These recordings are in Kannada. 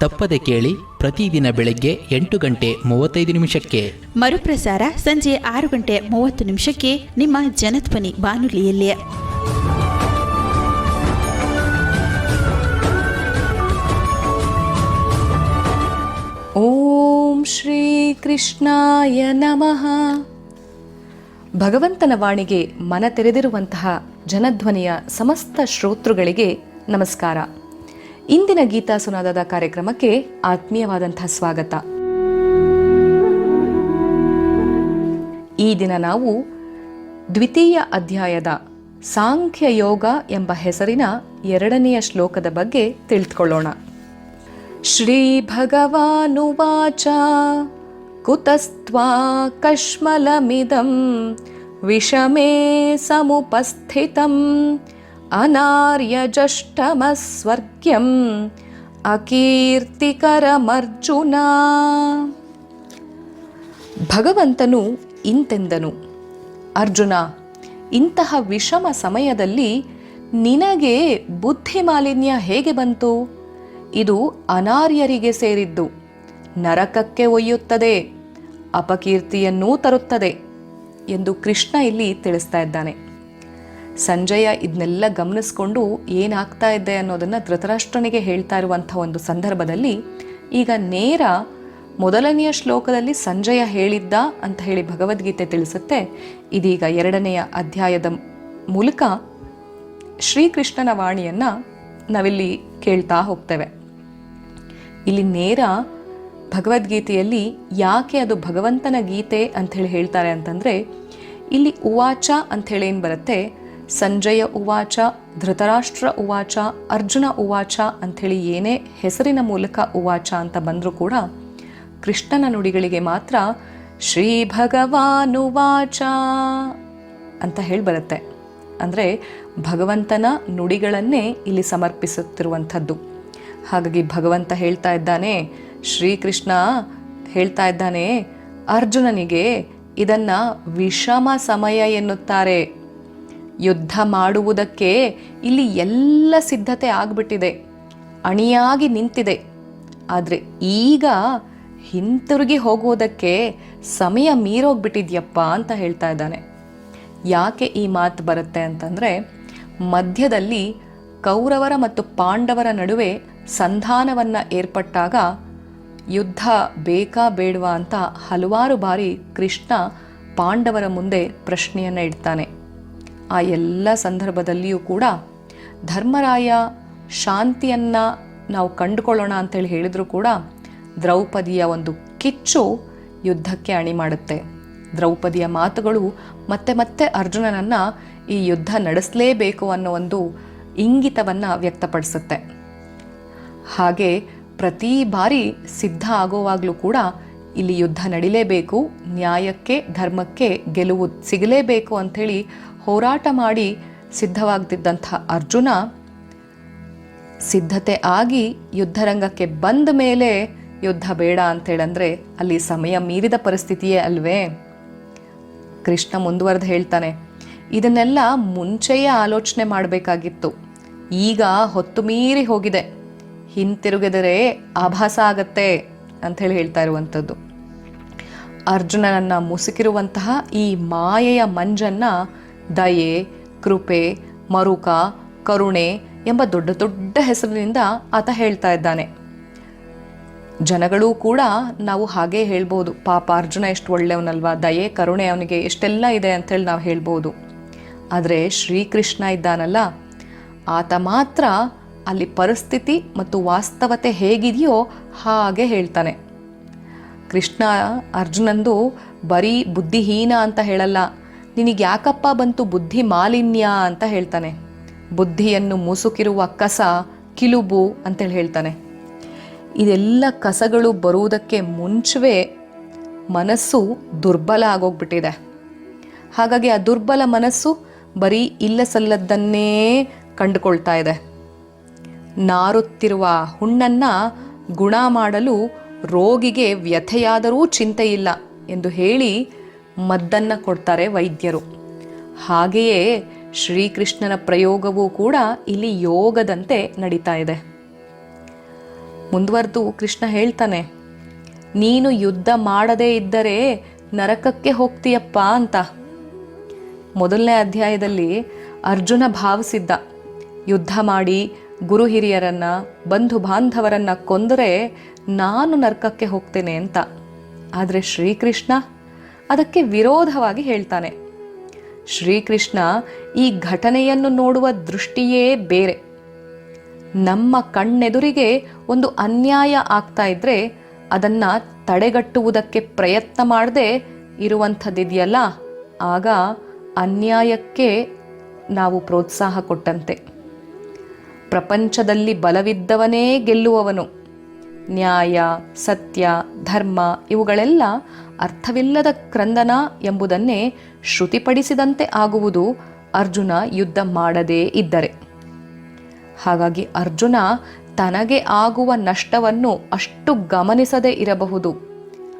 ತಪ್ಪದೆ ಕೇಳಿ ಪ್ರತಿದಿನ ಬೆಳಗ್ಗೆ ಎಂಟು ಗಂಟೆ ಮೂವತ್ತೈದು ನಿಮಿಷಕ್ಕೆ. ಮರುಪ್ರಸಾರ ಸಂಜೆ ಆರು ಗಂಟೆ ಮೂವತ್ತು ನಿಮಿಷಕ್ಕೆ ನಿಮ್ಮ ಜನಧ್ವನಿ ಬಾನುಲಿಯಲ್ಲಿ. ಓಂ ಶ್ರೀ ಕೃಷ್ಣಾಯ ನಮಃ. ಭಗವಂತನ ವಾಣಿಗೆ ಮನ ತೆರೆದಿರುವಂತಹ ಜನಧ್ವನಿಯ ಸಮಸ್ತ ಶ್ರೋತೃಗಳಿಗೆ ನಮಸ್ಕಾರ. ಇಂದಿನ ಗೀತಾ ಸುನಾದದ ಕಾರ್ಯಕ್ರಮಕ್ಕೆ ಆತ್ಮೀಯವಾದಂತಹ ಸ್ವಾಗತ. ಈ ದಿನ ನಾವು ದ್ವಿತೀಯ ಅಧ್ಯಾಯದ ಸಾಂಖ್ಯ ಯೋಗ ಎಂಬ ಹೆಸರಿನ ಎರಡನೆಯ ಶ್ಲೋಕದ ಬಗ್ಗೆ ತಿಳಿದುಕೊಳ್ಳೋಣ ಶ್ರೀ ಭಗವಾನುವಾಚ ಕುತಸ್ತ್ವಾ ಕಶ್ಮಲಮಿದಂ, ವಿಷಮೇ ಸಮುಪಸ್ಥಿತಂ अनार्यजष्टमस्वर्ग्यम् ಅಕೀರ್ತಿಕರಮರ್ಜುನ ಭಗವಂತನು ಇಂತೆಂದನು ಅರ್ಜುನ ಇಂತಹ ವಿಷಮ ಸಮಯದಲ್ಲಿ ನಿನಗೆ ಬುದ್ಧಿ ಮಾಲಿನ್ಯ ಹೇಗೆ ಬಂತು ಇದು ಅನಾರ್ಯರಿಗೆ ಸೇರಿದ್ದು ನರಕಕ್ಕೆ ಒಯ್ಯುತ್ತದೆ ಅಪಕೀರ್ತಿಯನ್ನೂ ತರುತ್ತದೆ ಎಂದು ಕೃಷ್ಣ ಇಲ್ಲಿ ತಿಳಿಸ್ತಾ ಇದ್ದಾನೆ ಸಂಜಯ ಇದನ್ನೆಲ್ಲ ಗಮನಿಸ್ಕೊಂಡು ಏನಾಗ್ತಾ ಇದೆ ಅನ್ನೋದನ್ನು ಧೃತರಾಷ್ಟ್ರನಿಗೆ ಹೇಳ್ತಾ ಇರುವಂಥ ಒಂದು ಸಂದರ್ಭದಲ್ಲಿ ಈಗ ನೇರ ಮೊದಲನೆಯ ಶ್ಲೋಕದಲ್ಲಿ ಸಂಜಯ ಹೇಳಿದ್ದ ಅಂತ ಹೇಳಿ ಭಗವದ್ಗೀತೆ ತಿಳಿಸುತ್ತೆ. ಇದೀಗ ಎರಡನೆಯ ಅಧ್ಯಾಯದ ಮೂಲಕ ಶ್ರೀಕೃಷ್ಣನ ವಾಣಿಯನ್ನು ನಾವಿಲ್ಲಿ ಕೇಳ್ತಾ ಹೋಗ್ತೇವೆ. ಇಲ್ಲಿ ನೇರ ಭಗವದ್ಗೀತೆಯಲ್ಲಿ ಯಾಕೆ ಅದು ಭಗವಂತನ ಗೀತೆ ಅಂಥೇಳಿ ಹೇಳ್ತಾರೆ ಅಂತಂದರೆ, ಇಲ್ಲಿ ಉವಾಚ ಅಂಥೇಳಿ ಏನು ಬರುತ್ತೆ? ಸಂಜಯ ಉವಾಚ, ಧೃತರಾಷ್ಟ್ರ ಉವಾಚ, ಅರ್ಜುನ ಉವಾಚ ಅಂಥೇಳಿ ಏನೇ ಹೆಸರಿನ ಮೂಲಕ ಉವಾಚ ಅಂತ ಬಂದರೂ ಕೂಡ ಕೃಷ್ಣನ ನುಡಿಗಳಿಗೆ ಮಾತ್ರ ಶ್ರೀ ಭಗವಾನುವಾಚ ಅಂತ ಹೇಳಿ ಬರುತ್ತೆ. ಅಂದರೆ ಭಗವಂತನ ನುಡಿಗಳನ್ನೇ ಇಲ್ಲಿ ಸಮರ್ಪಿಸುತ್ತಿರುವಂಥದ್ದು. ಹಾಗಾಗಿ ಭಗವಂತ ಹೇಳ್ತಾ ಇದ್ದಾನೆ, ಶ್ರೀಕೃಷ್ಣ ಹೇಳ್ತಾ ಇದ್ದಾನೆ, ಅರ್ಜುನನಿಗೆ ಇದನ್ನು ವಿಷಮ ಸಮಯ ಎನ್ನುತ್ತಾರೆ. ಯುದ್ಧ ಮಾಡುವುದಕ್ಕೆ ಇಲ್ಲಿ ಎಲ್ಲ ಸಿದ್ಧತೆ ಆಗ್ಬಿಟ್ಟಿದೆ. ಅಣಿಯಾಗಿ ನಿಂತಿದೆ. ಆದರೆ ಈಗ ಹಿಂತಿರುಗಿ ಹೋಗುವುದಕ್ಕೆ ಸಮಯ ಮೀರೋಗ್ಬಿಟ್ಟಿದ್ಯಪ್ಪ ಅಂತ ಹೇಳ್ತಾ ಇದ್ದಾನೆ. ಯಾಕೆ ಈ ಮಾತು ಬರುತ್ತೆ ಅಂತಂದರೆ ಮಧ್ಯದಲ್ಲಿ ಕೌರವರ ಮತ್ತು ಪಾಂಡವರ ನಡುವೆ ಸಂಧಾನವನ್ನು ಏರ್ಪಟ್ಟಾಗ ಯುದ್ಧ ಬೇಕಾ ಬೇಡವಾ ಅಂತ ಹಲವಾರು ಬಾರಿ ಕೃಷ್ಣ ಪಾಂಡವರ ಮುಂದೆ ಪ್ರಶ್ನೆಯನ್ನು ಇಡ್ತಾನೆ. ಆ ಎಲ್ಲ ಸಂದರ್ಭದಲ್ಲಿಯೂ ಕೂಡ ಧರ್ಮರಾಯ ಶಾಂತಿಯನ್ನು ನಾವು ಕಂಡುಕೊಳ್ಳೋಣ ಅಂತೇಳಿ ಹೇಳಿದರೂ ಕೂಡ ದ್ರೌಪದಿಯ ಒಂದು ಕಿಚ್ಚು ಯುದ್ಧಕ್ಕೆ ಅಣಿ ಮಾಡುತ್ತೆ. ದ್ರೌಪದಿಯ ಮಾತುಗಳು ಮತ್ತೆ ಮತ್ತೆ ಅರ್ಜುನನನ್ನು ಈ ಯುದ್ಧ ನಡೆಸಲೇಬೇಕು ಅನ್ನೋ ಒಂದು ಇಂಗಿತವನ್ನು ವ್ಯಕ್ತಪಡಿಸುತ್ತೆ. ಹಾಗೆ ಪ್ರತಿ ಬಾರಿ ಸಿದ್ಧ ಆಗೋವಾಗಲೂ ಕೂಡ ಇಲ್ಲಿ ಯುದ್ಧ ನಡಿಲೇಬೇಕು, ನ್ಯಾಯಕ್ಕೆ, ಧರ್ಮಕ್ಕೆ ಗೆಲುವು ಸಿಗಲೇಬೇಕು ಅಂಥೇಳಿ ಹೋರಾಟ ಮಾಡಿ ಸಿದ್ಧವಾಗ್ತಿದ್ದಂಥ ಅರ್ಜುನ ಸಿದ್ಧತೆ ಆಗಿ ಯುದ್ಧರಂಗಕ್ಕೆ ಬಂದ ಮೇಲೆ ಯುದ್ಧ ಬೇಡ ಅಂತೇಳಂದ್ರೆ ಅಲ್ಲಿ ಸಮಯ ಮೀರಿದ ಪರಿಸ್ಥಿತಿಯೇ ಅಲ್ವೇ? ಕೃಷ್ಣ ಮುಂದುವರೆದು ಹೇಳ್ತಾನೆ, ಇದನ್ನೆಲ್ಲ ಮುಂಚೆಯೇ ಆಲೋಚನೆ ಮಾಡಬೇಕಾಗಿತ್ತು. ಈಗ ಹೊತ್ತು ಮೀರಿ ಹೋಗಿದೆ. ಹಿಂತಿರುಗಿದರೆ ಆಭಾಸ ಆಗತ್ತೆ ಅಂಥೇಳಿ ಹೇಳ್ತಾ ಇರುವಂಥದ್ದು. ಅರ್ಜುನನನ್ನ ಮುಸುಕಿರುವಂತಹ ಈ ಮಾಯೆಯ ಮಂಜನ್ನ ದಯೆ, ಕೃಪೆ, ಮರುಕ, ಕರುಣೆ ಎಂಬ ದೊಡ್ಡ ದೊಡ್ಡ ಹೆಸರಿನಿಂದ ಆತ ಹೇಳ್ತಾ ಇದ್ದಾನೆ. ಜನಗಳೂ ಕೂಡ ನಾವು ಹಾಗೇ ಹೇಳ್ಬೋದು. ಪಾಪ ಅರ್ಜುನ ಎಷ್ಟು ಒಳ್ಳೆಯವನಲ್ವಾ? ದಯೆ, ಕರುಣೆ ಅವನಿಗೆ ಎಷ್ಟೆಲ್ಲ ಇದೆ ಅಂಥೇಳಿ ನಾವು ಹೇಳ್ಬೋದು. ಆದರೆ ಶ್ರೀಕೃಷ್ಣ ಇದ್ದಾನಲ್ಲ, ಆತ ಮಾತ್ರ ಅಲ್ಲಿ ಪರಿಸ್ಥಿತಿ ಮತ್ತು ವಾಸ್ತವತೆ ಹೇಗಿದೆಯೋ ಹಾಗೆ ಹೇಳ್ತಾನೆ. ಕೃಷ್ಣ ಅರ್ಜುನಂದು ಬರೀ ಬುದ್ಧಿಹೀನ ಅಂತ ಹೇಳಲ್ಲ ನಿನಗೆ ಯಾಕಪ್ಪ ಬಂತು ಬುದ್ಧಿ ಮಾಲಿನ್ಯ ಅಂತ ಹೇಳ್ತಾನೆ. ಬುದ್ಧಿಯನ್ನು ಮುಸುಕಿರುವ ಕಸ ಕಿಲುಬು ಅಂತೇಳಿ ಹೇಳ್ತಾನೆ. ಇದೆಲ್ಲ ಕಸಗಳು ಬರುವುದಕ್ಕೆ ಮುಂಚವೇ ಮನಸ್ಸು ದುರ್ಬಲ ಆಗೋಗ್ಬಿಟ್ಟಿದೆ. ಹಾಗಾಗಿ ಆ ದುರ್ಬಲ ಮನಸ್ಸು ಬರೀ ಇಲ್ಲ ಸಲ್ಲದ್ದನ್ನೇ ಕಂಡುಕೊಳ್ತಾ ಇದೆ. ನಾರುತ್ತಿರುವ ಹುಣ್ಣನ್ನ ಗುಣ ಮಾಡಲು ರೋಗಿಗೆ ವ್ಯಥೆಯಾದರೂ ಚಿಂತೆ ಇಲ್ಲ ಎಂದು ಹೇಳಿ ಮದ್ದನ್ನು ಕೊಡ್ತಾರೆ ವೈದ್ಯರು. ಹಾಗೆಯೇ ಶ್ರೀಕೃಷ್ಣನ ಪ್ರಯೋಗವೂ ಕೂಡ ಇಲ್ಲಿ ಯೋಗದಂತೆ ನಡೀತಾ ಇದೆ. ಮುಂದುವರೆದು ಕೃಷ್ಣ ಹೇಳ್ತಾನೆ, ನೀನು ಯುದ್ಧ ಮಾಡದೇ ಇದ್ದರೆ ನರಕಕ್ಕೆ ಹೋಗ್ತೀಯಪ್ಪ ಅಂತ. ಮೊದಲನೇ ಅಧ್ಯಾಯದಲ್ಲಿ ಅರ್ಜುನ ಭಾವಿಸಿದ್ದ, ಯುದ್ಧ ಮಾಡಿ ಗುರು ಹಿರಿಯರನ್ನು, ಬಂಧು ಬಾಂಧವರನ್ನು ಕೊಂದರೆ ನಾನು ನರಕಕ್ಕೆ ಹೋಗ್ತೇನೆ ಅಂತ. ಆದರೆ ಶ್ರೀಕೃಷ್ಣ ಅದಕ್ಕೆ ವಿರೋಧವಾಗಿ ಹೇಳ್ತಾನೆ. ಶ್ರೀಕೃಷ್ಣ ಈ ಘಟನೆಯನ್ನು ನೋಡುವ ದೃಷ್ಟಿಯೇ ಬೇರೆ. ನಮ್ಮ ಕಣ್ಣೆದುರಿಗೆ ಒಂದು ಅನ್ಯಾಯ ಆಗ್ತಾ ಇದ್ರೆ ಅದನ್ನ ತಡೆಗಟ್ಟುವುದಕ್ಕೆ ಪ್ರಯತ್ನ ಮಾಡದೆ ಇರುವಂಥದ್ದಿದೆಯಲ್ಲ, ಆಗ ಅನ್ಯಾಯಕ್ಕೆ ನಾವು ಪ್ರೋತ್ಸಾಹ ಕೊಟ್ಟಂತೆ. ಪ್ರಪಂಚದಲ್ಲಿ ಬಲವಿದ್ದವನೇ ಗೆಲ್ಲುವವನು. ನ್ಯಾಯ, ಸತ್ಯ, ಧರ್ಮ ಇವುಗಳೆಲ್ಲ ಅರ್ಥವಿಲ್ಲದ ಕ್ರಂದನ ಎಂಬುದನ್ನೇ ಶ್ರುತಿಪಡಿಸಿದಂತೆ ಆಗುವುದು ಅರ್ಜುನ ಯುದ್ಧ ಮಾಡದೇ ಇದ್ದರೆ. ಹಾಗಾಗಿ ಅರ್ಜುನ ತನಗೆ ಆಗುವ ನಷ್ಟವನ್ನು ಅಷ್ಟು ಗಮನಿಸದೇ ಇರಬಹುದು.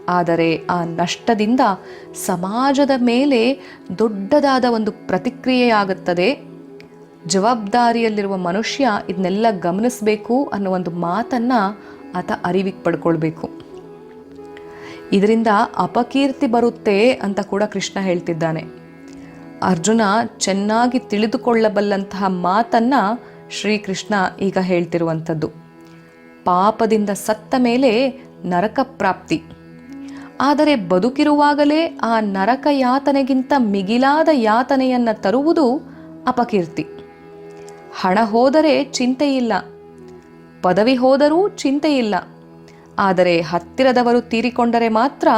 ಆದರೆ ಆ ನಷ್ಟದಿಂದ ಸಮಾಜದ ಮೇಲೆ ದೊಡ್ಡದಾದ ಒಂದು ಪ್ರತಿಕ್ರಿಯೆಯಾಗುತ್ತದೆ. ಜವಾಬ್ದಾರಿಯಲ್ಲಿರುವ ಮನುಷ್ಯ ಇದನ್ನೆಲ್ಲ ಗಮನಿಸಬೇಕು ಅನ್ನೋ ಒಂದು ಮಾತನ್ನು ಆತ ಅರಿವಿಗೆ ಪಡ್ಕೊಳ್ಬೇಕು. ಇದರಿಂದ ಅಪಕೀರ್ತಿ ಬರುತ್ತೆ ಅಂತ ಕೂಡ ಕೃಷ್ಣ ಹೇಳ್ತಿದ್ದಾನೆ. ಅರ್ಜುನ ಚೆನ್ನಾಗಿ ತಿಳಿದುಕೊಳ್ಳಬಲ್ಲಂತಹ ಮಾತನ್ನ ಶ್ರೀಕೃಷ್ಣ ಈಗ ಹೇಳ್ತಿರುವಂಥದ್ದು. ಪಾಪದಿಂದ ಸತ್ತ ಮೇಲೆ ನರಕ ಪ್ರಾಪ್ತಿ. ಆದರೆ ಬದುಕಿರುವಾಗಲೇ ಆ ನರಕ ಯಾತನೆಗಿಂತ ಮಿಗಿಲಾದ ಯಾತನೆಯನ್ನ ತರುವುದು ಅಪಕೀರ್ತಿ. ಹಣ ಹೋದರೆ ಚಿಂತೆಯಿಲ್ಲ. ಪದವಿ ಹೋದರೂ ಚಿಂತೆಯಿಲ್ಲ. ಆದರೆ ಹತ್ತಿರದವರು ತೀರಿಕೊಂಡರೆ ಮಾತ್ರ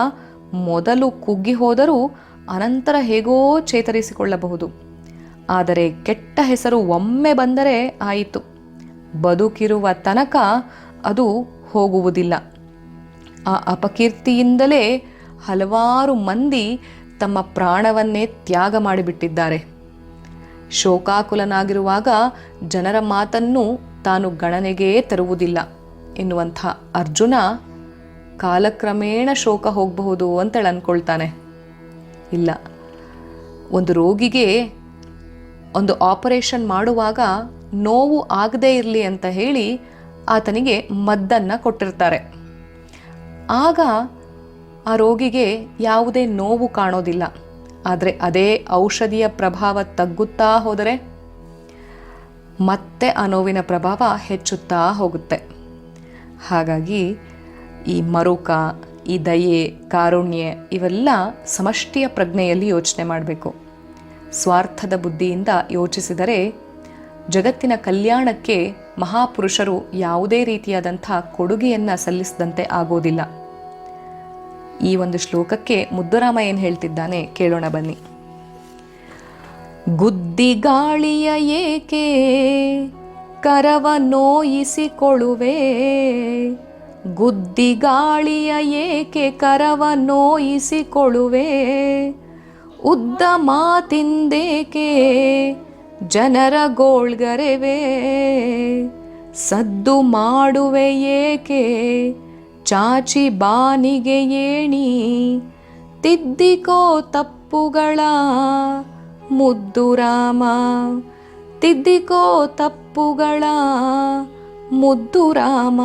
ಮೊದಲು ಕುಗ್ಗಿ ಹೋದರೂ ಅನಂತರ ಹೇಗೋ ಚೇತರಿಸಿಕೊಳ್ಳಬಹುದು. ಆದರೆ ಕೆಟ್ಟ ಹೆಸರು ಒಮ್ಮೆ ಬಂದರೆ ಆಯಿತು. ಬದುಕಿರುವ ತನಕ ಅದು ಹೋಗುವುದಿಲ್ಲ. ಆ ಅಪಕೀರ್ತಿಯಿಂದಲೇ ಹಲವಾರು ಮಂದಿ ತಮ್ಮ ಪ್ರಾಣವನ್ನೇ ತ್ಯಾಗ ಮಾಡಿಬಿಟ್ಟಿದ್ದಾರೆ. ಶೋಕಾಕುಲನಾಗಿರುವಾಗ ಜನರ ಮಾತನ್ನು ತಾನು ಗಣನೆಗೇ ತರುವುದಿಲ್ಲ. ಎನ್ನುವಂಥ ಅರ್ಜುನ ಕಾಲಕ್ರಮೇಣ ಶೋಕ ಹೋಗಬಹುದು ಅಂತೇಳಿ ಅಂದ್ಕೊಳ್ತಾನೆ ಇಲ್ಲ, ಒಂದು ರೋಗಿಗೆ ಒಂದು ಆಪರೇಷನ್ ಮಾಡುವಾಗ ನೋವು ಆಗದೇ ಇರಲಿ ಅಂತ ಹೇಳಿ ಆತನಿಗೆ ಮದ್ದನ್ನು ಕೊಟ್ಟಿರ್ತಾರೆ. ಆಗ ಆ ರೋಗಿಗೆ ಯಾವುದೇ ನೋವು ಕಾಣೋದಿಲ್ಲ. ಆದರೆ ಅದೇ ಔಷಧಿಯ ಪ್ರಭಾವ ತಗ್ಗುತ್ತಾ ಹೋದರೆ ಮತ್ತೆ ಆ ನೋವಿನ ಪ್ರಭಾವ ಹೆಚ್ಚುತ್ತಾ ಹೋಗುತ್ತೆ. ಹಾಗಾಗಿ ಈ ಮರುಕ, ಈ ದಯೆ, ಕಾರುಣ್ಯ ಇವೆಲ್ಲ ಸಮಷ್ಟಿಯ ಪ್ರಜ್ಞೆಯಲ್ಲಿ ಯೋಚನೆ ಮಾಡಬೇಕು. ಸ್ವಾರ್ಥದ ಬುದ್ಧಿಯಿಂದ ಯೋಚಿಸಿದರೆ ಜಗತ್ತಿನ ಕಲ್ಯಾಣಕ್ಕೆ ಮಹಾಪುರುಷರು ಯಾವುದೇ ರೀತಿಯಾದಂಥ ಕೊಡುಗೆಯನ್ನು ಸಲ್ಲಿಸದಂತೆ ಆಗೋದಿಲ್ಲ. ಈ ಒಂದು ಶ್ಲೋಕಕ್ಕೆ ಮುದ್ದುರಾಮ ಏನು ಹೇಳ್ತಿದ್ದಾನೆ, ಕೇಳೋಣ ಬನ್ನಿ. ಗುದ್ದಿಗಾಳಿಯ ಏಕೆ ಕರವ ನೋಯಿಸಿಕೊಳ್ಳುವೆ. ಗುದ್ದಿಗಾಳಿಯ ಏಕೆ ಕರವ ನೋಯಿಸಿಕೊಳ್ಳುವೆ? ಉದ್ದ ಮಾತಿಂದೇಕೆ? ಜನರ ಗೋಳ್ಗರೆವೆ. ಸದ್ದು ಮಾಡುವೆ ಏಕೆ? ಚಾಚಿ ಬಾನಿಗೆ ಏಣಿ. ತಿದ್ದಿಕೋ ತಪ್ಪುಗಳ ಮುದ್ದು ರಾಮ. ತಿದ್ದಿಕೋ ತಪ್ಪುಗಳ ಮುದ್ದು ರಾಮ.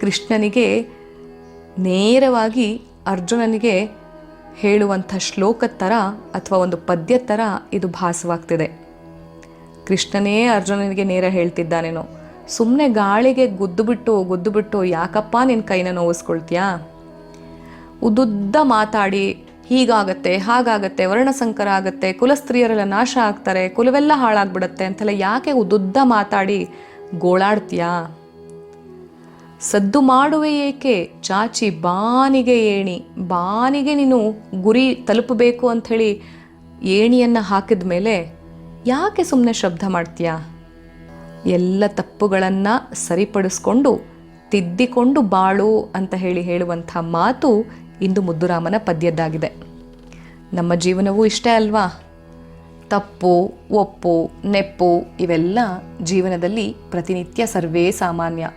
ಕೃಷ್ಣನಿಗೆ ನೇರವಾಗಿ ಅರ್ಜುನನಿಗೆ ಹೇಳುವಂಥ ಶ್ಲೋಕದ ಥರ ಅಥವಾ ಒಂದು ಪದ್ಯ ಥರ ಇದು ಭಾಸವಾಗ್ತಿದೆ. ಕೃಷ್ಣನೇ ಅರ್ಜುನನಿಗೆ ನೇರ ಹೇಳ್ತಿದ್ದಾನೇನೋ. ಸುಮ್ಮನೆ ಗಾಳಿಗೆ ಗುದ್ದು ಬಿಟ್ಟು ಗುದ್ದು ಬಿಟ್ಟು ಯಾಕಪ್ಪ ನಿನ್ನ ಕೈನ ನೋವಿಸ್ಕೊಳ್ತೀಯಾ? ಉದ್ದುದ್ದ ಮಾತಾಡಿ ಹೀಗಾಗತ್ತೆ, ಹಾಗಾಗತ್ತೆ, ವರ್ಣಸಂಕರ ಆಗುತ್ತೆ, ಕುಲಸ್ತ್ರೀಯರೆಲ್ಲ ನಾಶ ಆಗ್ತಾರೆ, ಕುಲವೆಲ್ಲ ಹಾಳಾಗ್ಬಿಡತ್ತೆ ಅಂತೆಲ್ಲ ಯಾಕೆ ಉದ್ದುದ್ದ ಮಾತಾಡಿ ಗೋಳಾಡ್ತೀಯಾ? ಸದ್ದು ಮಾಡುವೆ ಏಕೆ? ಚಾಚಿ ಬಾನಿಗೆ ಏಣಿ, ಬಾನಿಗೆ ನೀನು ಗುರಿ ತಲುಪಬೇಕು ಅಂಥೇಳಿ ಏಣಿಯನ್ನು ಹಾಕಿದ ಮೇಲೆ ಯಾಕೆ ಸುಮ್ಮನೆ ಶಬ್ದ ಮಾಡ್ತೀಯಾ? ಎಲ್ಲ ತಪ್ಪುಗಳನ್ನು ಸರಿಪಡಿಸ್ಕೊಂಡು ತಿದ್ದಿಕೊಂಡು ಬಾಳು ಅಂತ ಹೇಳಿ ಹೇಳುವಂಥ ಮಾತು ಇಂದು ಮುದ್ದುರಾಮನ ಪದ್ಯದ್ದಾಗಿದೆ. ನಮ್ಮ ಜೀವನವೂ ಇಷ್ಟೇ ಅಲ್ವಾ? ತಪ್ಪು, ಒಪ್ಪು, ನೆಪ್ಪು ಇವೆಲ್ಲ ಜೀವನದಲ್ಲಿ ಪ್ರತಿನಿತ್ಯ ಸರ್ವೇ ಸಾಮಾನ್ಯ.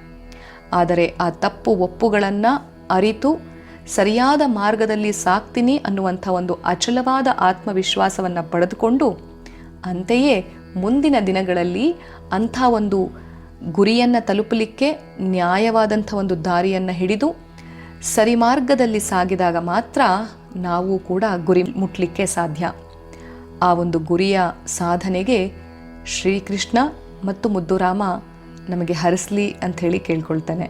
ಆದರೆ ಆ ತಪ್ಪು ಒಪ್ಪುಗಳನ್ನು ಅರಿತು ಸರಿಯಾದ ಮಾರ್ಗದಲ್ಲಿ ಸಾಕ್ತೀನಿ ಅನ್ನುವಂಥ ಒಂದು ಅಚಲವಾದ ಆತ್ಮವಿಶ್ವಾಸವನ್ನು ಪಡೆದುಕೊಂಡು ಅಂತೆಯೇ ಮುಂದಿನ ದಿನಗಳಲ್ಲಿ ಅಂಥ ಒಂದು ಗುರಿಯನ್ನು ತಲುಪಲಿಕ್ಕೆ ನ್ಯಾಯವಾದಂಥ ಒಂದು ದಾರಿಯನ್ನು ಹಿಡಿದು ಸರಿ ಮಾರ್ಗದಲ್ಲಿ ಸಾಗಿದಾಗ ಮಾತ್ರ ನಾವು ಕೂಡ ಗುರಿ ಮುಟ್ಲಿಕ್ಕೆ ಸಾಧ್ಯ. ಆ ಒಂದು ಗುರಿಯ ಸಾಧನೆಗೆ ಶ್ರೀಕೃಷ್ಣ ಮತ್ತು ಮುದ್ದುರಾಮ ನಮಗೆ ಹರಿಸ್ಲಿ ಅಂಥೇಳಿ ಕೇಳ್ಕೊಳ್ತೇನೆ.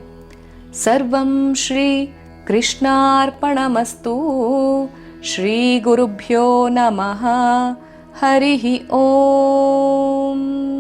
ಸರ್ವಂ ಶ್ರೀ ಕೃಷ್ಣಾರ್ಪಣಮಸ್ತು. ಶ್ರೀ ಗುರುಭ್ಯೋ ನಮಃ. ಹರಿ ಓಂ.